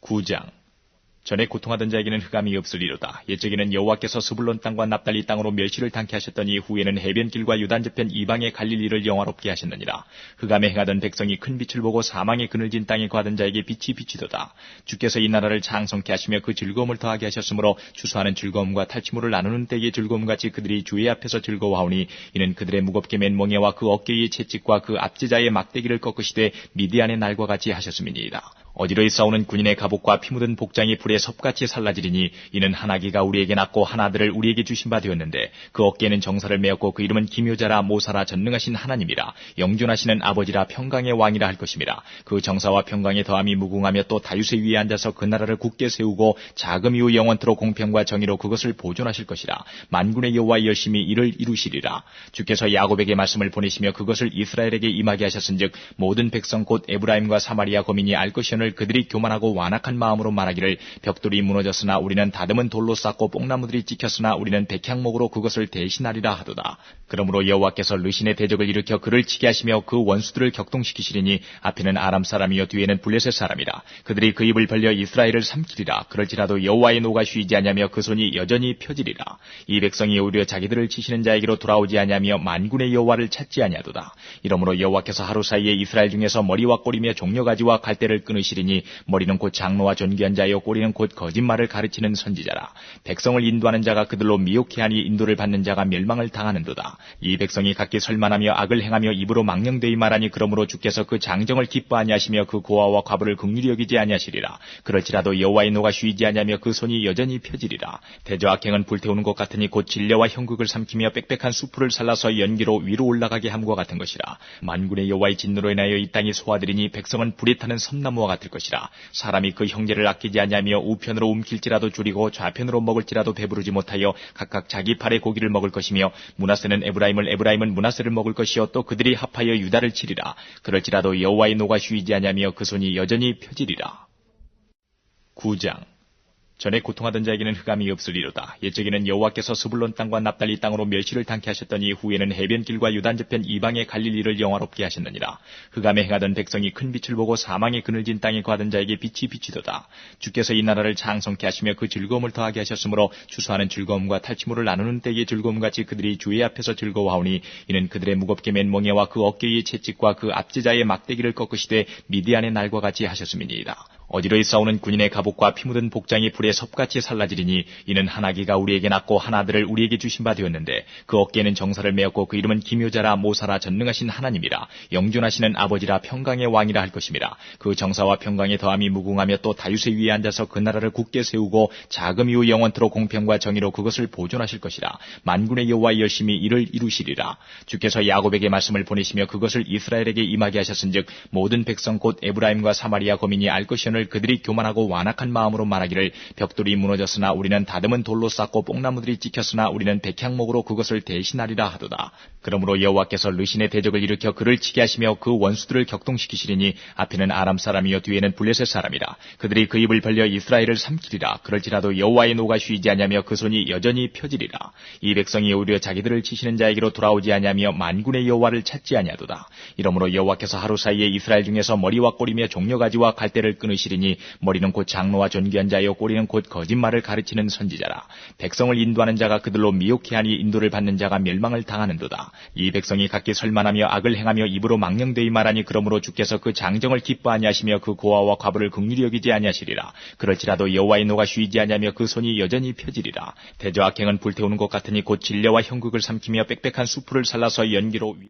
9장 전에 고통하던 자에게는 흑암이 없으리로다. 옛적에는 여호와께서 스불론 땅과 납달리 땅으로 멸시를 당케 하셨더니 후에는 해변길과 유단 저편 이방의 갈릴리를 영화롭게 하셨느니라. 흑암에 행하던 백성이 큰 빛을 보고 사망의 그늘진 땅에 거하던 자에게 빛이 비치도다. 주께서 이 나라를 장성케 하시며 그 즐거움을 더하게 하셨으므로 추수하는 즐거움과 탈취물을 나누는 때의 즐거움같이 그들이 주의 앞에서 즐거워하오니 이는 그들의 무겁게 맨 멍에와 그 어깨의 채찍과 그 앞제자의 막대기를 꺾으시되 미디안의 날과 같이 하셨음이니이다. 어디로이 싸우는 군인의 갑옷과 피 묻은 복장이 불에 섭같이 살라지리니 이는 하나기가 우리에게 낳고 하나들을 우리에게 주신 바 되었는데 그 어깨에는 정사를 메었고 그 이름은 기묘자라 모사라 전능하신 하나님이라 영존하시는 아버지라 평강의 왕이라 할 것임이라 그 정사와 평강의 더함이 무궁하며 또 다윗의 위에 앉아서 그 나라를 굳게 세우고 자금 이후 영원토록 공평과 정의로 그것을 보존하실 것이라 만군의 여호와 열심히 이를 이루시리라. 주께서 야곱에게 말씀을 보내시며 그것을 이스라엘에게 임하게 하셨은즉 모든 백성 곧 에브라임과 사마리아 거민이 알 것이 오늘 그들이 교만하고 완악한 마음으로 말하기를 벽돌이 무너졌으나 우리는 다듬은 돌로 쌓고 뽕나무들이 찍혔으나 우리는 백향목으로 그것을 대신하리라 하도다. 그러므로 여호와께서 르신의 대적을 일으켜 그를 치게 하시며 그 원수들을 격동시키시리니 앞에는 아람 사람이요 뒤에는 블레셋 사람이라. 그들이 그 입을 벌려 이스라엘을 삼키리라. 그럴지라도 여호와의 노가 쉬지 아니하며 그 손이 여전히 펴지리라. 이 백성이 오히려 자기들을 치시는 자에게로 돌아오지 아니하며 만군의 여호와를 찾지 아니하도다. 이러므로 여호와께서 하루 사이에 이스라엘 중에서 머리와 꼬리며 종려가지와 갈대를 끊으시 리니 머리는 곧 장로와 존귀한 자요 꼬리는 곧 거짓말을 가르치는 선지자라. 백성을 인도하는 자가 그들로 미혹해 하니 인도를 받는 자가 멸망을 당하는도다. 이 백성이 각기 설만하며 악을 행하며 입으로 망령되이 말하니 그러므로 주께서 그 장정을 기뻐 아니하시며 그 고아와 과부를 극률히 여기지 아니하시리라. 그럴지라도 여호와의 노가 쉬지 아니하며 그 손이 여전히 펴지리라. 대저 악행은 불태우는 것 같으니 곧 진려와 형극을 삼키며 빽빽한 수풀을 살라서 연기로 위로 올라가게 함과 같은 것이라. 만군의 여호와의 진노로 인하여 이 땅이 소화되리니 백성은 불에 타는 섬나무와 같을 것이라. 사람이 그 형제를 아끼지 아니하며 우편으로 움킬지라도 줄이고 좌편으로 먹을지라도 배부르지 못하여 각각 자기 팔의 고기를 먹을 것이며 문하세는 에브라임을 에브라임은 문하세를 먹을 것이요 또 그들이 합하여 유다를 치리라. 그럴지라도 여호와의 노가 쉬지 아니하며 그 손이 여전히 펴지리라. 9장 전에 고통하던 자에게는 흑암이 없으리로다. 옛적에는 여호와께서 스불론 땅과 납달리 땅으로 멸시를 당케 하셨더니 후에는 해변길과 유단 저편 이방의 갈릴리를 영화롭게 하셨느니라. 흑암에 행하던 백성이 큰 빛을 보고 사망의 그늘진 땅에 거하던 자에게 빛이 비치도다. 주께서 이 나라를 장성케 하시며 그 즐거움을 더하게 하셨으므로 추수하는 즐거움과 탈취물을 나누는 때의 즐거움같이 그들이 주의 앞에서 즐거워하오니 이는 그들의 무겁게 맨 멍에와 그 어깨의 채찍과 그 앞제자의 막대기를 꺾으시되 미디안의 날과 같이 하셨음이니이다. 어디로이 싸우는 군인의 갑옷과 피 묻은 복장이 불에 섭같이 살라지리니 이는 하나기가 우리에게 낳고 하나들을 우리에게 주신 바 되었는데 그 어깨에는 정사를 메었고 그 이름은 기묘자라 모사라 전능하신 하나님이라 영존하시는 아버지라 평강의 왕이라 할 것임이라 그 정사와 평강의 더함이 무궁하며 또 다윗의 위에 앉아서 그 나라를 굳게 세우고 자금 이후 영원토록 공평과 정의로 그것을 보존하실 것이라 만군의 여호와 열심히 이를 이루시리라. 주께서 야곱에게 말씀을 보내시며 그것을 이스라엘에게 임하게 하셨은즉 모든 백성 곧 에브라임과 사마리아 거민이 알 것이오늘 그들이 교만하고 완악한 마음으로 말하기를 벽돌이 무너졌으나 우리는 다듬은 돌로 쌓고 뽕나무들이 찍혔으나 우리는 백향목으로 그것을 대신하리라 하도다. 그러므로 여호와께서 르신의 대적을 일으켜 그를 치게 하시며 그 원수들을 격동시키시리니 앞에는 아람 사람이요 뒤에는 블레셋 사람이라. 그들이 그 입을 벌려 이스라엘을 삼키리라. 그럴지라도 여호와의 노가 쉬지 아니하며 그 손이 여전히 펴지리라. 이 백성이 오히려 자기들을 치시는 자에게로 돌아오지 아니하며 만군의 여호와를 찾지 아니하도다. 이러므로 여호와께서 하루 사이에 이스라엘 중에서 머리와 꼬리며 종려가지와 갈대를 끊으시 리니 머리는 곧 장로와 존귀한 자요 꼬리는 곧 거짓말을 가르치는 선지자라. 백성을 인도하는 자가 그들로 미혹해 하니 인도를 받는 자가 멸망을 당하는도다. 이 백성이 각기 설만하며 악을 행하며 입으로 망령되이 말하니 그러므로 주께서 그 장정을 기뻐 아니하시며 그 고아와 과부를 극률히 여기지 아니하시리라. 그럴지라도 여호와의 노가 쉬지 아니하며 그 손이 여전히 펴지리라. 대저 악행은 불태우는 것 같으니 곧 진려와 형극을 삼키며 빽빽한 수풀을 살라서 연기로 위-